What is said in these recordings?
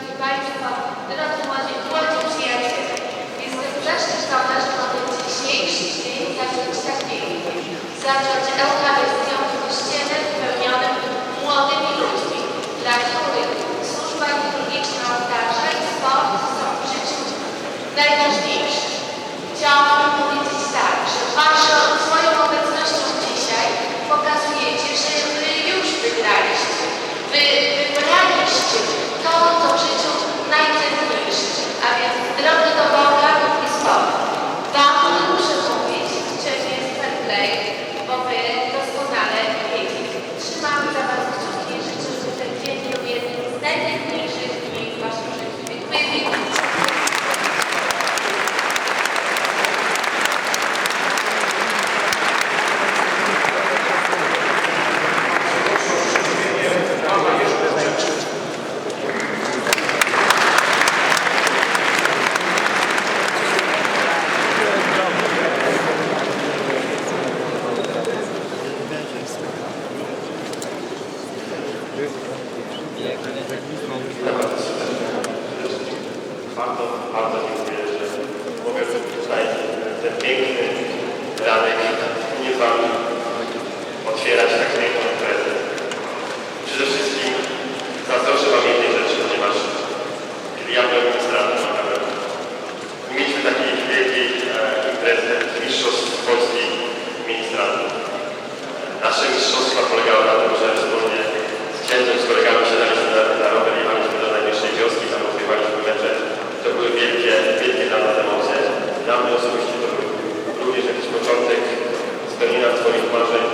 Szanowni Państwo, drodzy młodzi, młodzi przyjaciele, jestem zaszczycona, że mogę dzisiejszy dzień zacząć tak pięknie. Zacząć Eucharystią w kościele wypełnionym młodymi ludźmi, dla których służba liturgiczna ołtarza i sport są w życiu najważniejsze. Chciałabym powiedzieć tak, że Waszą swoją obecnością dzisiaj pokazujecie, że Wy już wygraliście. Wy wybraliście to, co w życiu najcenniejsze, a więc drogę do Boga i sport. Wam muszę mówić, czym jest fair play, bo Wy doskonale wiecie. Trzymamy za Was kciuki i życzę, żeby ten dzień był jednym z najpiękniejszych dni w Waszym życiu. Dziękuję pięknie. Bardzo, bardzo dziękuję, że mogę tutaj ten piękny ranek nie Wam otwierać tak piękną imprezę. Przede wszystkim zazdroszczę Wam jednej rzeczy, ponieważ kiedy ja byłem ministrantem lokalnym, nie mieliśmy takiej wielkiej e, imprezy mistrzostw Polski ministrantów. Nasze mistrzostwa polegały na tym, że wspólnie z księdzem, z kolegami siadaliśmy na, na rower, jechaliśmy do najbliższej wioski, tam odgrywaliśmy mecze. To były wielkie, wielkie dla nas emocje. Dla mnie osobiście to był również jakiś początek spełnienia swoich marzeń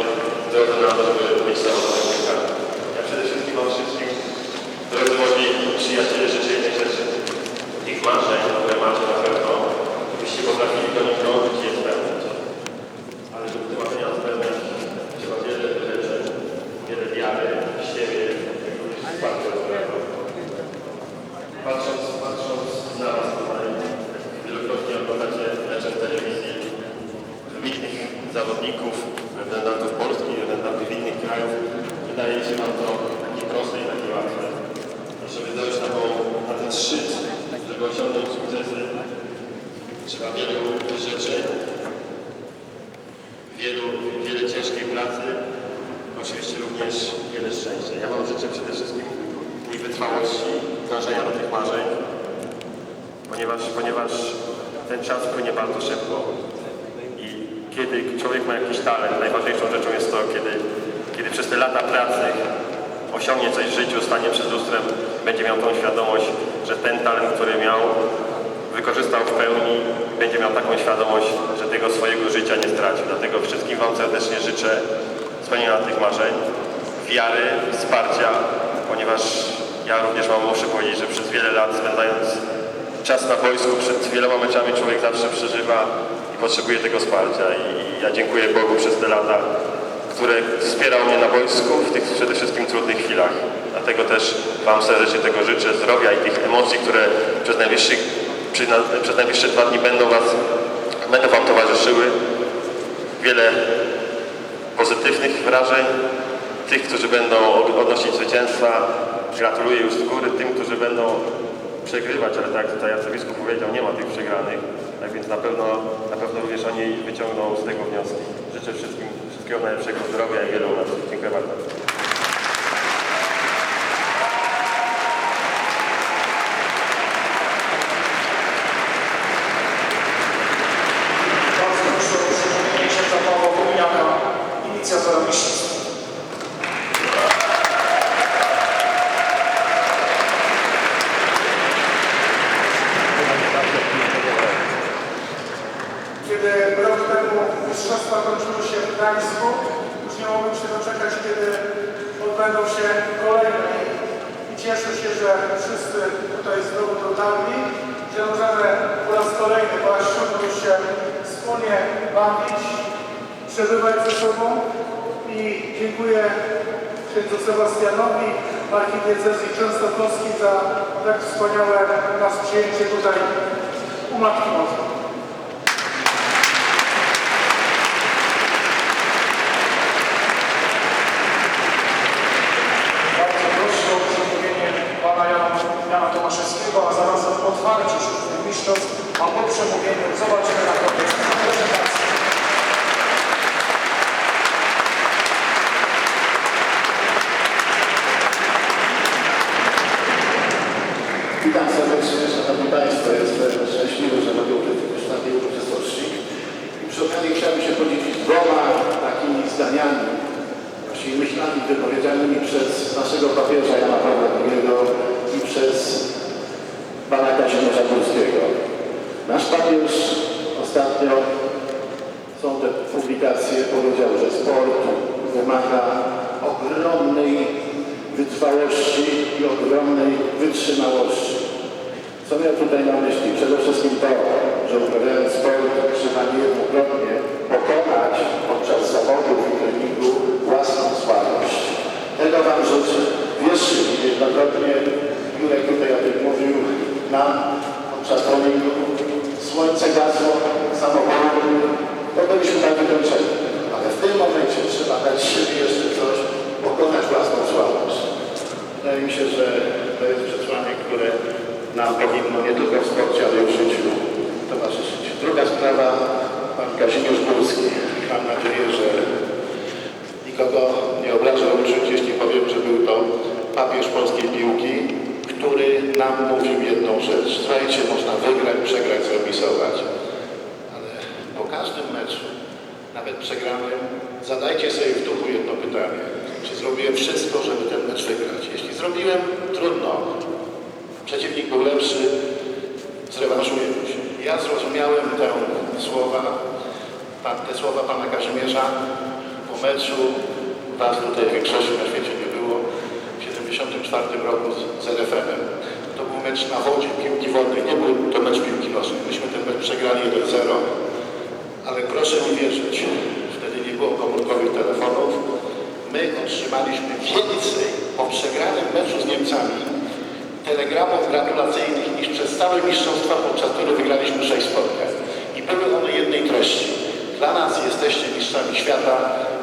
w drodze na to, żeby być zawodowym piłkarzem. Ja przede wszystkim Wam wszystkim, drodzy moi przyjaciele, życzę jednej rzeczy. Tych marzeń, które macie na pewno, byście potrafili do nich dążyć i je spełniać. Ale żeby te marzenia spełniać, trzeba wiele rzeczy, wiele wiary w siebie, jak również wsparcia dobrego. Patrząc, patrząc na Was tutaj, wielokrotnie oglądacie mecze w telewizji, wybitnych zawodników, reprezentantów Polski, reprezentantów innych krajów, wydaje się Wam to takie proste i takie łatwe. I żeby dojść na, tą, na ten szczyt, żeby osiągnąć sukcesy, trzeba wielu rzeczy, wielu, wiele ciężkiej pracy, oczywiście również wiele szczęścia. Ja Wam życzę przede wszystkim i wytrwałości, dążenia do tych marzeń, ponieważ, ponieważ ten czas płynie bardzo szybko i kiedy człowiek ma jakiś talent, najważniejszą rzeczą jest to, kiedy, kiedy przez te lata pracy osiągnie coś w życiu, stanie przed lustrem, będzie miał tą świadomość, że ten talent, który miał, wykorzystał w pełni, będzie miał taką świadomość, że tego swojego życia nie straci. Dlatego wszystkim Wam serdecznie życzę spełnienia tych marzeń, wiary, wsparcia, ponieważ ja również Wam muszę powiedzieć, że przez wiele lat spędzając czas na boisku, przed wieloma meczami człowiek zawsze przeżywa i potrzebuje tego wsparcia. I ja dziękuję Bogu przez te lata, które wspierał mnie na boisku w tych przede wszystkim trudnych chwilach. Dlatego też Wam serdecznie tego życzę, zdrowia i tych emocji, które przez, najbliższych, przy, na, przez najbliższe dwa dni będą, was, będą Wam towarzyszyły. Wiele pozytywnych wrażeń. Tych, którzy będą odnosić zwycięstwa, gratuluję już z góry. Tym, którzy będą przegrywać, ale tak jak tutaj arcybiskup powiedział, nie ma tych przegranych. Tak więc na pewno, na pewno również oni wyciągną z tego wnioski. Życzę wszystkim wszystkiego najlepszego zdrowia i wielu lat. Dziękuję. Bardzo proszę o przypomnienie księdza Pawła Kominiaka, inicjatora mistrzostw. Kiedy rok temu mistrzostwa kończyły się w Gdańsku, już nie mogłem się doczekać, kiedy odbędą się kolejne. I cieszę się, że wszyscy tutaj znowu dotarli, że możemy po raz kolejny, siódmy się wspólnie bawić, przebywać ze sobą i dziękuję księdzu Sebastianowi, archidiecezji częstochowskiej za tak wspaniałe nas przyjęcie tutaj u Matki Bożej. Bardzo proszę o przemówienie pana Jana, Jana Tomaszewskiego. Serdecznie, Szanowni Państwo. Jestem szczęśliwy, że mogę uczestniczyć w takiej uroczystości. I przy okazji chciałbym się podzielić dwoma takimi zdaniami, właściwie myślami wypowiedzianymi przez naszego papieża Jana Pawła II i przez pana Kazimierza Górskiego. Nasz papież ostatnio są te publikacje, powiedział, że sport wymaga ogromnej wytrwałości i ogromnej wytrzymałości. Co miał tutaj na myśli? Przede wszystkim to, że uprawiając sport trzeba niejednokrotnie pokonać podczas zawodów i treningu własną słabość. Tego Wam życzę. Wierzcie mi, jednokrotnie Jurek tutaj o tym mówił nam podczas treningu. Słońce gasło, samochód, to byliśmy tak wykończeni. Ale w tym momencie trzeba dać siebie jeszcze coś, pokonać własną słabość. Wydaje mi się, że to jest przesłanie, które nam powinno nie tylko w sporcie, ale i w życiu towarzyszyć. Druga sprawa, pan Mam nadzieję, że nikogo nie obrażę uczuć, jeśli powiem, że był to papież polskiej piłki, który nam mówił jedną rzecz. Słuchajcie, można wygrać, przegrać, zremisować, ale po każdym meczu, nawet przegranym, zadajcie sobie w duchu jedno pytanie. Czy zrobiłem wszystko, żeby ten mecz wygrać? Jeśli zrobiłem, trudno. Przeciwnik był lepszy, zrewanżujemy się. Ja zrozumiałem te słowa, te słowa pana Kazimierza po meczu. Was tutaj w większości na świecie nie było. W 1974 roku z, z RFN-em. To był mecz na wodzie, piłki wodnej. Nie był to mecz piłki nożnej. Myśmy ten mecz przegrali 1-0. Ale proszę mi wierzyć, wtedy nie było komórkowych telefonów. My otrzymaliśmy więcej po przegranym meczu z Niemcami telegramów gratulacyjnych niż przez całe mistrzostwa, podczas których jesteście mistrzami świata,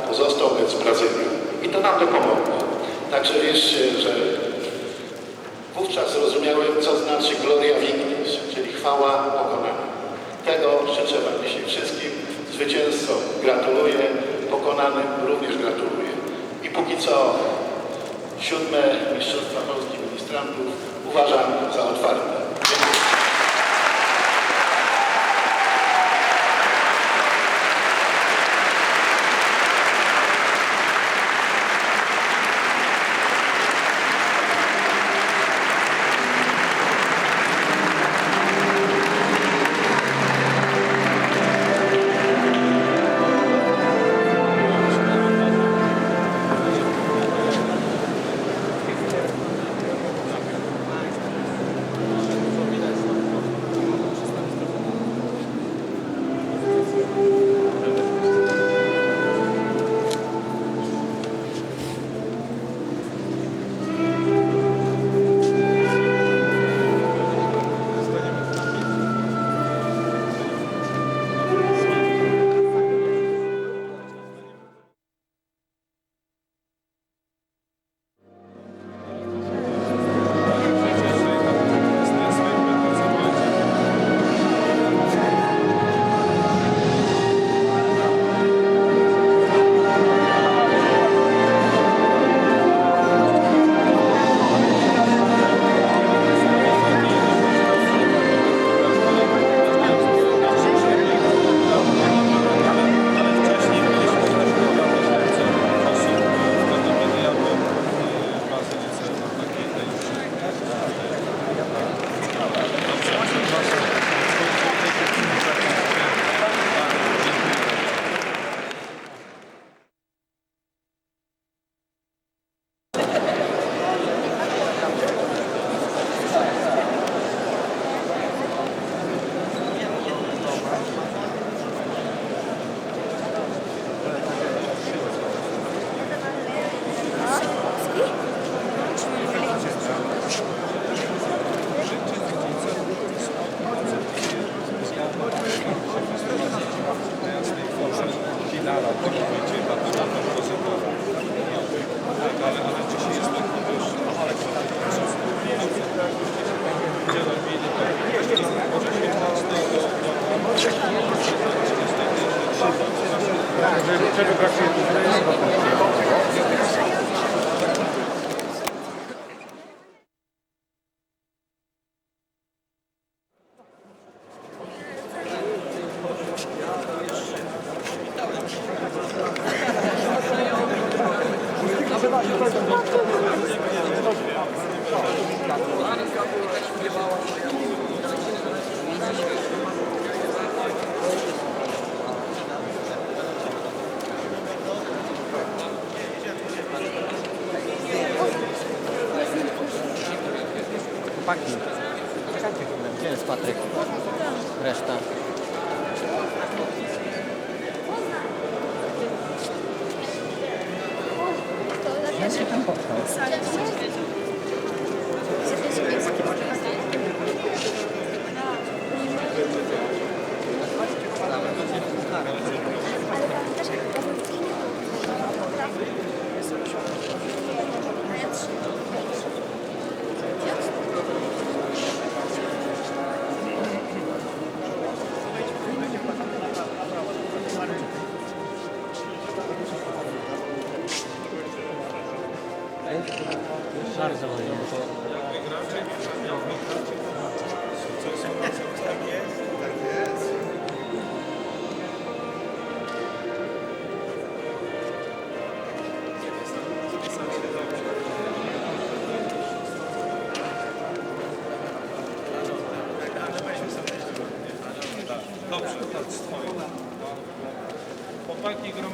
pozostał mecz z Brazylią. I to nam dopomogło. Także wierzcie, że wówczas zrozumiałem, co znaczy gloria victis, czyli chwała pokonana. Tego życzę Wam dzisiaj wszystkim. Zwycięzcom gratuluję, pokonanym również gratuluję. I póki co siódme Mistrzostwa Polski Ministrantów uważam za otwarte. Gdzie jest Patryk? Reszta. Ja się tam.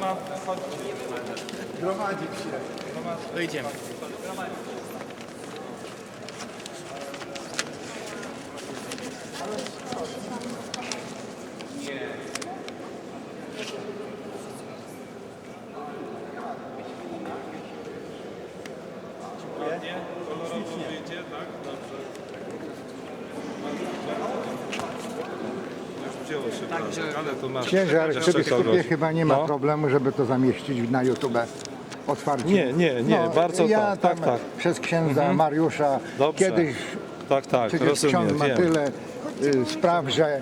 Groma, chodźcie. Gromadzić się. Ładnie, kolorowo wyjdzie, tak? Dobrze. Już wzięło się Także... ale jeszcze w chyba nie ma No. problemu, żeby to zamieścić na YouTube otwarcie. Nie, nie, nie, bardzo ja tak, tak, tam tak. Przez księdza Mariusza Dobrze. kiedyś Tak, tak, przecież rozumiem, ksiądz ma wiem. tyle y, spraw, że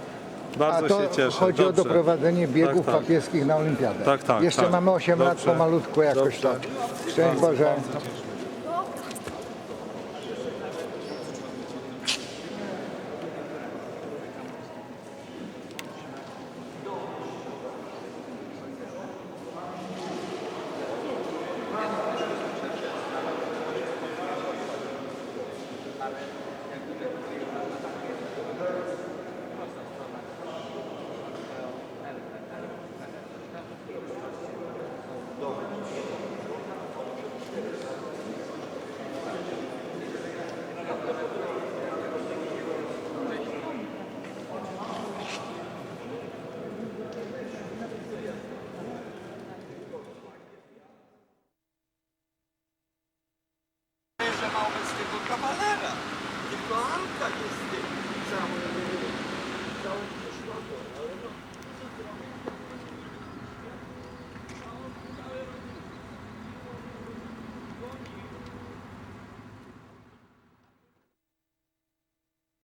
Bardzo a to się cieszę. chodzi o Dobrze. doprowadzenie biegów Tak, tak. papieskich na olimpiadę. Tak, tak, Jeszcze tak. mamy 8 lat Dobrze. pomalutku jakoś Dobrze. to. Szczęść Boże. Że